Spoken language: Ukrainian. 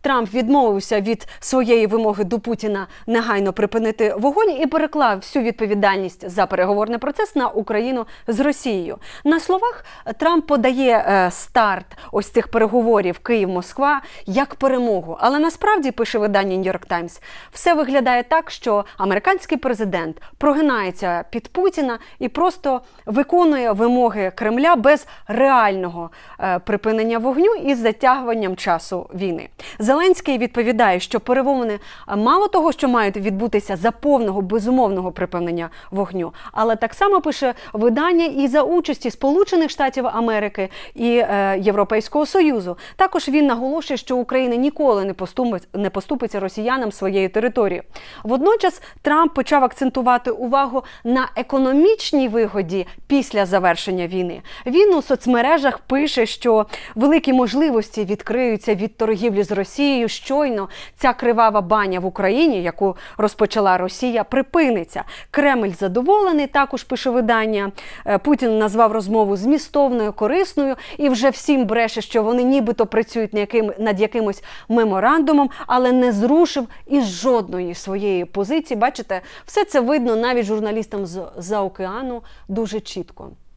Трамп відмовився від своєї вимоги до Путіна негайно припинити вогонь і переклав всю відповідальність за переговорний процес на Україну з Росією. На словах Трамп подає е, старт ось цих переговорів Київ-Москва як перемогу. Але насправді пише видання York Times, все виглядає так, що американський президент прогинається під Путіна і просто виконує вимоги Кремля без реального е, припинення вогню із затягуванням часу війни. Зеленський відповідає, що перемовини мало того, що мають відбутися за повного безумовного припинення вогню, але так само пише видання і за участі Сполучених Штатів Америки і е, Європейського Союзу. Також він наголошує, що Україна ніколи не поступить, не поступиться росіянам своєї території. Водночас Трамп почав акцентувати увагу на економічній вигоді після завершення війни. Він у соцмережах пише, що великі можливості відкриються від торгівлі з Росією. Щойно ця кривава баня в Україні, яку розпочала Росія, припиниться. Кремль задоволений. Також пише видання. Е, Путін назвав розмову змістовною, корисною і вже всім бреше, що вони нібито працюють над якимось меморандумом, але не зрушив із жодної своєї позиції. Бачите, все це видно навіть журналістам з за океану дуже чітко.